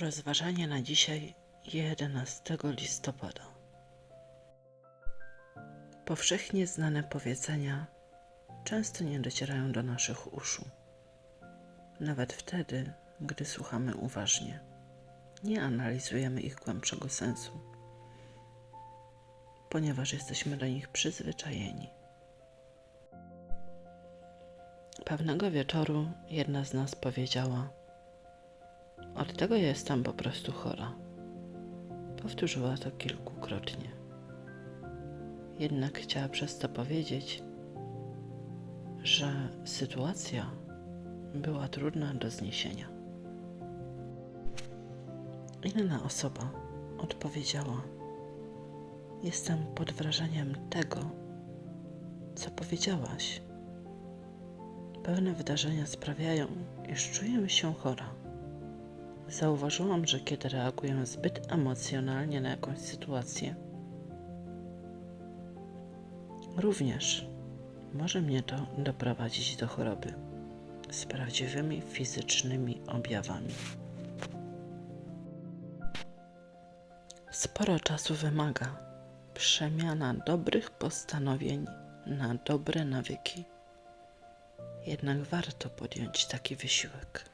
Rozważanie na dzisiaj 11 listopada. Powszechnie znane powiedzenia często nie docierają do naszych uszu. Nawet wtedy, gdy słuchamy uważnie, nie analizujemy ich głębszego sensu, ponieważ jesteśmy do nich przyzwyczajeni. Pewnego wieczoru jedna z nas powiedziała: Od tego jestem po prostu chora. Powtórzyła to kilkukrotnie. Jednak chciała przez to powiedzieć, że sytuacja była trudna do zniesienia. Inna osoba odpowiedziała: Jestem pod wrażeniem tego, co powiedziałaś. Pewne wydarzenia sprawiają, iż czuję się chora. Zauważyłam, że kiedy reaguję zbyt emocjonalnie na jakąś sytuację, również może mnie to doprowadzić do choroby z prawdziwymi fizycznymi objawami. Sporo czasu wymaga przemiana dobrych postanowień na dobre nawyki. Jednak warto podjąć taki wysiłek.